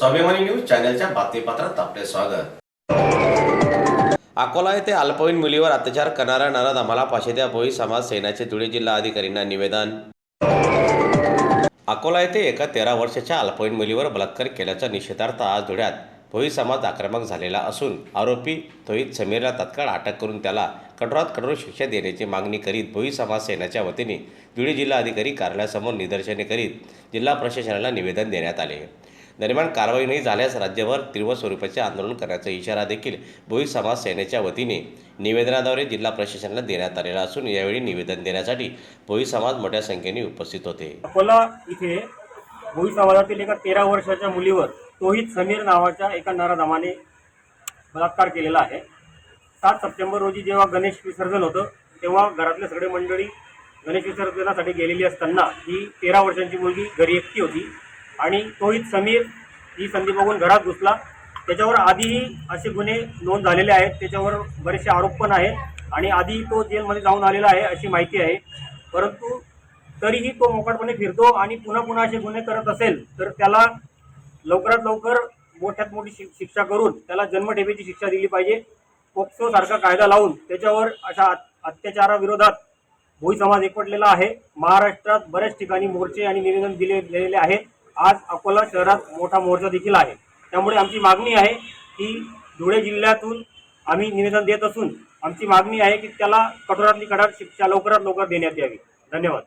स्वाभिमानी न्यूज चॅनलच्या बातमीपत्रात आपले स्वागत. अकोला येथे अल्पवयीन मुलीवर अत्याचार करणाऱ्या नरद आम्हाला पाचशे द्या भोई समाज सेनाचे धुळे जिल्हा अधिकाऱ्यांना निवेदन. अकोला येथे एका तेरा वर्षाच्या अल्पवयीन मुलीवर बलात्कार केल्याच्या निषेधार्थ आज धुळ्यात. भोई समाज आक्रमक झालेला असून आरोपी तोहित समीरला तत्काळ अटक करून त्याला कठोरात कठोर शिक्षा देण्याची मागणी करीत भोई समाज सेनाच्या वतीने धुळे जिल्हा अधिकारी कार्यालयासमोर निदर्शने करीत जिल्हा प्रशासनाला निवेदन देण्यात आले. दरम्यान कारवाई नाही झाल्यास राज्यभर तीव्र स्वरूपाचे आंदोलन करण्याचा इशारा देखील भोई समाज सेनेच्या वतीने निवेदनाद्वारे जिल्हा प्रशासनाला देण्यात आलेला असून यावेळी निवेदन देण्यासाठी भोई समाज मोठ्या संख्येने उपस्थित होते. अकोला इथे भोई समाजातील एका तेरा वर्षाच्या मुलीवर तोहित समीर नावाच्या एका नराधामाने बलात्कार केलेला आहे. सात सप्टेंबर रोजी जेव्हा गणेश विसर्जन होतं तेव्हा घरातले सगळे मंडळी गणेश विसर्जनासाठी गेलेली असताना ही तेरा वर्षांची मुलगी घरी एकटी होती आणि तोहित समीर ही संधी बघून घरात घुसला. त्याच्यावर आधीही असे गुन्हे नोंद झालेले आहेत. त्याच्यावर बरेचसे आरोप पण आहेत आणि आधी तो जेलमध्ये जाऊन आलेला आहे अशी माहिती आहे. परंतु तरीही तो मोकाटपणे फिरतो आणि पुन्हा पुन्हा असे गुन्हे करत असेल तर त्याला लवकरात लवकर मोठ्यात मोठी शि- शिक्षा करून त्याला जन्मठेपेची शिक्षा दिली पाहिजे. पोक्सो सारखा कायदा लावून त्याच्यावर अशा अत्याचाराविरोधात भोई समाज एकवटलेला आहे. महाराष्ट्रात बऱ्याच ठिकाणी मोर्चे आणि निवेदन दिले गेलेले आहे आज अकोला शहरात मोठा मोर्चा देखील आहे. त्यामुळे आमची मागणी आहे की धुळे जिल्ह्यातून आम्ही निवेदन देत असून आमची मागणी आहे की त्याला कठोरातली कठोर शिक्षा लवकरात लवकर देण्यात यावी. धन्यवाद.